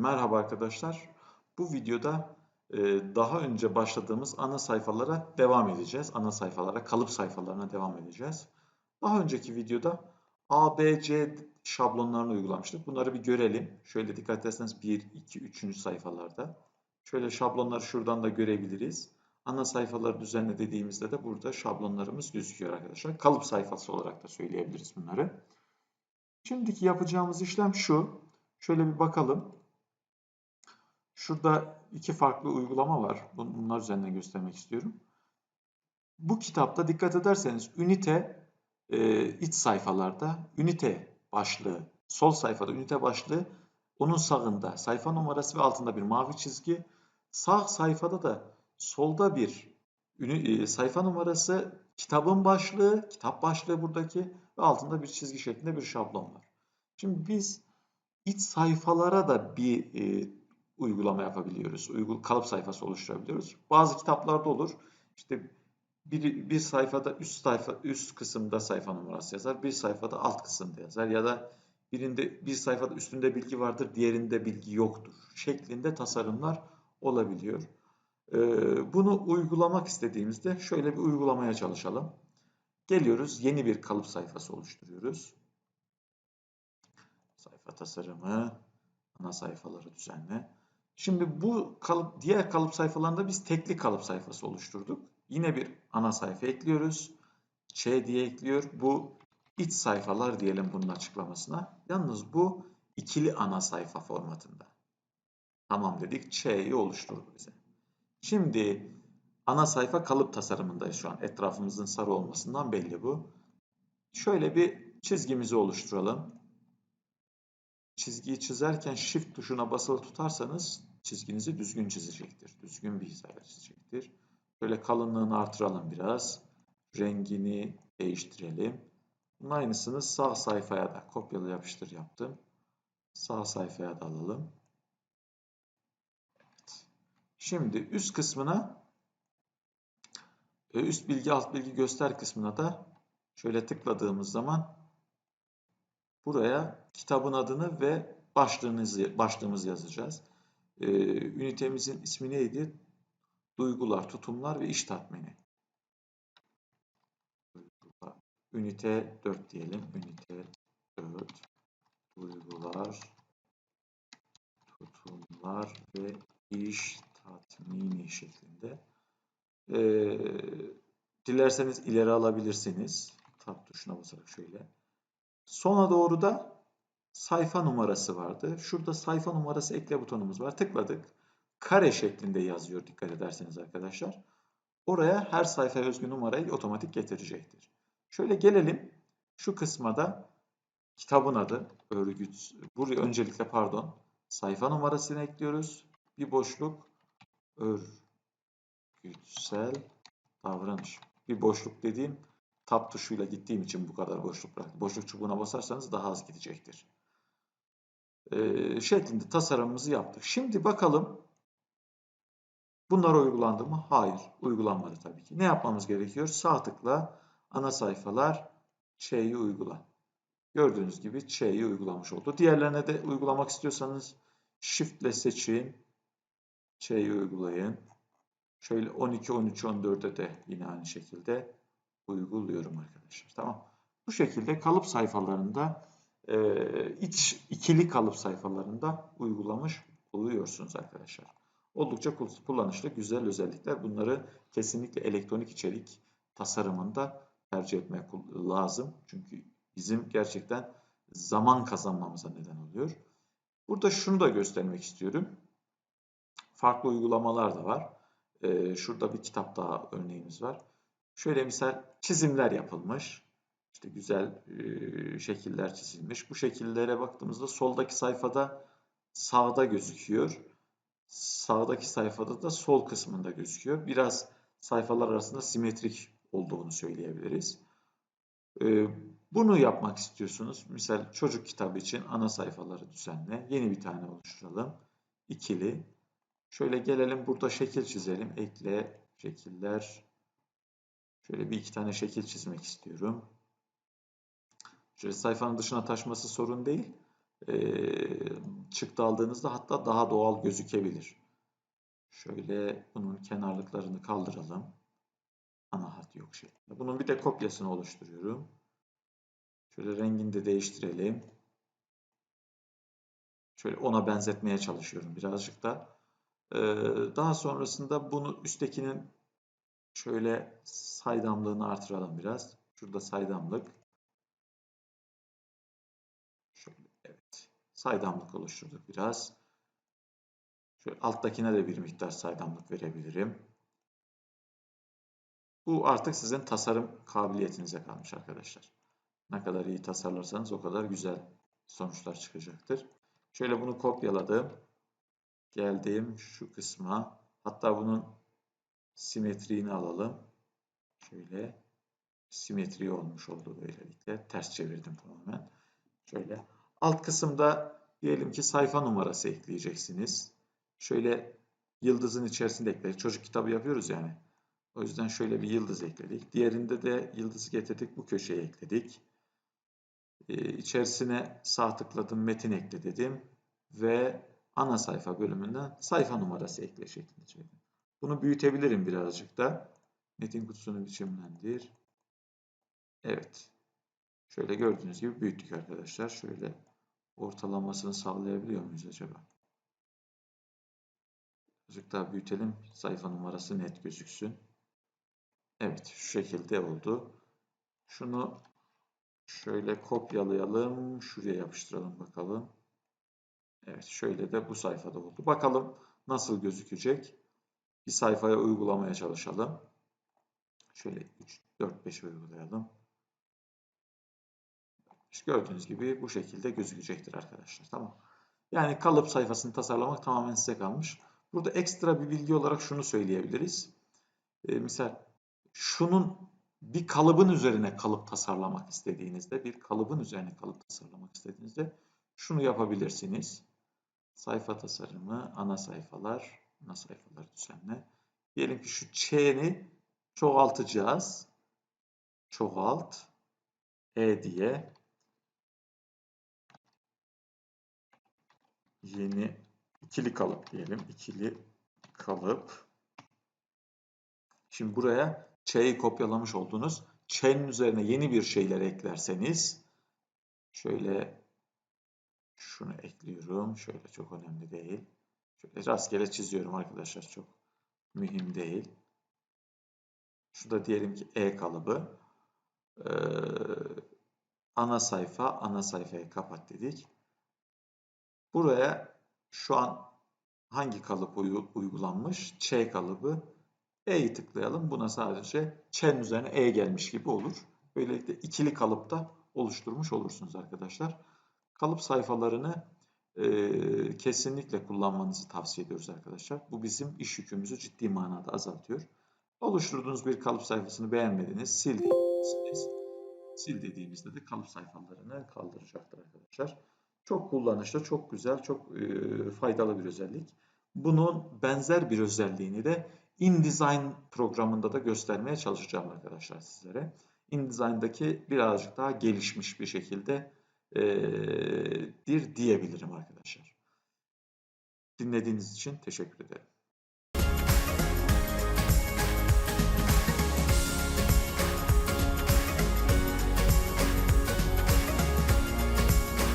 Merhaba arkadaşlar. Bu videoda e, daha önce başladığımız ana sayfalara devam edeceğiz. Ana sayfalara, kalıp sayfalarına devam edeceğiz. Daha önceki videoda A, B, C şablonlarını uygulamıştık. Bunları bir görelim. Şöyle dikkat ederseniz 1, 2, 3. sayfalarda. Şöyle şablonları şuradan da görebiliriz. Ana sayfaları düzenle dediğimizde de burada şablonlarımız gözüküyor arkadaşlar. Kalıp sayfası olarak da söyleyebiliriz bunları. Şimdiki yapacağımız işlem şu. Şöyle bir bakalım. Şurada iki farklı uygulama var. Bunlar üzerinden göstermek istiyorum. Bu kitapta dikkat ederseniz ünite e, iç sayfalarda ünite başlığı, sol sayfada ünite başlığı, onun sağında sayfa numarası ve altında bir mavi çizgi. Sağ sayfada da solda bir e, sayfa numarası, kitabın başlığı, kitap başlığı buradaki ve altında bir çizgi şeklinde bir şablon var. Şimdi biz iç sayfalara da bir e, uygulama yapabiliyoruz. Uygul kalıp sayfası oluşturabiliyoruz. Bazı kitaplarda olur. İşte bir, bir sayfada üst sayfa üst kısımda sayfa numarası yazar, bir sayfada alt kısımda yazar ya da birinde bir sayfada üstünde bilgi vardır, diğerinde bilgi yoktur şeklinde tasarımlar olabiliyor. Ee, bunu uygulamak istediğimizde şöyle bir uygulamaya çalışalım. Geliyoruz, yeni bir kalıp sayfası oluşturuyoruz. Sayfa tasarımı, ana sayfaları düzenle. Şimdi bu kalıp, diğer kalıp sayfalarında biz tekli kalıp sayfası oluşturduk. Yine bir ana sayfa ekliyoruz. Ç diye ekliyor. Bu iç sayfalar diyelim bunun açıklamasına. Yalnız bu ikili ana sayfa formatında. Tamam dedik. Ç'yi oluşturdu bize. Şimdi ana sayfa kalıp tasarımındayız şu an. Etrafımızın sarı olmasından belli bu. Şöyle bir çizgimizi oluşturalım. Çizgiyi çizerken Shift tuşuna basılı tutarsanız çizginizi düzgün çizecektir. Düzgün bir hizayla çizecektir. Böyle kalınlığını artıralım biraz. Rengini değiştirelim. Bunun aynısını sağ sayfaya da kopyala yapıştır yaptım. Sağ sayfaya da alalım. Evet. Şimdi üst kısmına e, üst bilgi alt bilgi göster kısmına da şöyle tıkladığımız zaman buraya kitabın adını ve başlığınızı, başlığımızı yazacağız. Ee, ünitemizin ismi neydi? Duygular, tutumlar ve iş tatmini. Ünite 4 diyelim. Ünite 4. Duygular, tutumlar ve iş tatmini şeklinde. Ee, dilerseniz ileri alabilirsiniz. Tab tuşuna basarak şöyle. Sona doğru da sayfa numarası vardı. Şurada sayfa numarası ekle butonumuz var. Tıkladık. Kare şeklinde yazıyor dikkat ederseniz arkadaşlar. Oraya her sayfa özgü numarayı otomatik getirecektir. Şöyle gelelim. Şu kısma da kitabın adı örgüt. Buraya öncelikle pardon sayfa numarasını ekliyoruz. Bir boşluk örgütsel davranış. Bir boşluk dediğim tab tuşuyla gittiğim için bu kadar boşluk bıraktım. Boşluk çubuğuna basarsanız daha az gidecektir e, şeklinde tasarımımızı yaptık. Şimdi bakalım bunlar uygulandı mı? Hayır, uygulanmadı tabii ki. Ne yapmamız gerekiyor? Sağ tıkla ana sayfalar Ç'yi uygula. Gördüğünüz gibi Ç'yi uygulamış oldu. Diğerlerine de uygulamak istiyorsanız Shift ile seçin. Ç'yi uygulayın. Şöyle 12, 13, 14'e de yine aynı şekilde uyguluyorum arkadaşlar. Tamam. Bu şekilde kalıp sayfalarında e, iç ikili kalıp sayfalarında uygulamış oluyorsunuz arkadaşlar. Oldukça kullanışlı, güzel özellikler. Bunları kesinlikle elektronik içerik tasarımında tercih etmek lazım. Çünkü bizim gerçekten zaman kazanmamıza neden oluyor. Burada şunu da göstermek istiyorum. Farklı uygulamalar da var. Ee, şurada bir kitap daha örneğimiz var. Şöyle misal çizimler yapılmış. İşte güzel e, şekiller çizilmiş. Bu şekillere baktığımızda soldaki sayfada sağda gözüküyor. Sağdaki sayfada da sol kısmında gözüküyor. Biraz sayfalar arasında simetrik olduğunu söyleyebiliriz. E, bunu yapmak istiyorsunuz. Misal çocuk kitabı için ana sayfaları düzenle. Yeni bir tane oluşturalım. İkili. Şöyle gelelim burada şekil çizelim. Ekle şekiller. Şöyle bir iki tane şekil çizmek istiyorum. Şöyle sayfanın dışına taşması sorun değil. e, çıktı aldığınızda hatta daha doğal gözükebilir. Şöyle bunun kenarlıklarını kaldıralım. Ana hat yok şeklinde. Bunun bir de kopyasını oluşturuyorum. Şöyle rengini de değiştirelim. Şöyle ona benzetmeye çalışıyorum birazcık da. Ee, daha sonrasında bunu üsttekinin şöyle saydamlığını artıralım biraz. Şurada saydamlık. Şöyle evet. Saydamlık oluşturduk biraz. Şöyle alttakine de bir miktar saydamlık verebilirim. Bu artık sizin tasarım kabiliyetinize kalmış arkadaşlar. Ne kadar iyi tasarlarsanız o kadar güzel sonuçlar çıkacaktır. Şöyle bunu kopyaladım. Geldim şu kısma. Hatta bunun simetriğini alalım. Şöyle simetri olmuş oldu böylelikle. Ters çevirdim tamamen. Şöyle alt kısımda diyelim ki sayfa numarası ekleyeceksiniz. Şöyle yıldızın içerisinde ekledik. Çocuk kitabı yapıyoruz yani. O yüzden şöyle bir yıldız ekledik. Diğerinde de yıldızı getirdik. Bu köşeye ekledik. Ee, içerisine sağ tıkladım. Metin ekle dedim. Ve ana sayfa bölümünden sayfa numarası ekle şeklinde. Bunu büyütebilirim birazcık da. Metin kutusunu biçimlendir. Evet. Şöyle gördüğünüz gibi büyüttük arkadaşlar. Şöyle ortalamasını sağlayabiliyor muyuz acaba? Birazcık daha büyütelim. Sayfa numarası net gözüksün. Evet şu şekilde oldu. Şunu şöyle kopyalayalım. Şuraya yapıştıralım bakalım. Evet şöyle de bu sayfada oldu. Bakalım nasıl gözükecek. Bir sayfaya uygulamaya çalışalım. Şöyle 3, 4, 5 uygulayalım. İşte gördüğünüz gibi bu şekilde gözükecektir arkadaşlar. Tamam. Yani kalıp sayfasını tasarlamak tamamen size kalmış. Burada ekstra bir bilgi olarak şunu söyleyebiliriz. Ee, misal şunun bir kalıbın üzerine kalıp tasarlamak istediğinizde, bir kalıbın üzerine kalıp tasarlamak istediğinizde şunu yapabilirsiniz. Sayfa tasarımı, ana sayfalar, ana sayfalar düzenle. Diyelim ki şu Ç'ni çoğaltacağız. Çoğalt. E diye. Yeni ikili kalıp diyelim. İkili kalıp. Şimdi buraya Ç'yi kopyalamış oldunuz. Ç'nin üzerine yeni bir şeyler eklerseniz şöyle şunu ekliyorum. Şöyle çok önemli değil. Şöyle rastgele çiziyorum arkadaşlar. Çok mühim değil. Şu da diyelim ki E kalıbı. Ee, ana sayfa, ana sayfayı kapat dedik. Buraya şu an hangi kalıp uygulanmış? Ç kalıbı. E'yi tıklayalım. Buna sadece Ç'nin üzerine E gelmiş gibi olur. Böylelikle ikili kalıpta oluşturmuş olursunuz arkadaşlar. Kalıp sayfalarını e, kesinlikle kullanmanızı tavsiye ediyoruz arkadaşlar. Bu bizim iş yükümüzü ciddi manada azaltıyor. Oluşturduğunuz bir kalıp sayfasını beğenmediniz, sil dediğinizde, sil dediğimizde de kalıp sayfalarını kaldıracaktır arkadaşlar. Çok kullanışlı, çok güzel, çok e, faydalı bir özellik. Bunun benzer bir özelliğini de InDesign programında da göstermeye çalışacağım arkadaşlar sizlere. InDesign'daki birazcık daha gelişmiş bir şekilde e, dir diyebilirim arkadaşlar. Dinlediğiniz için teşekkür ederim.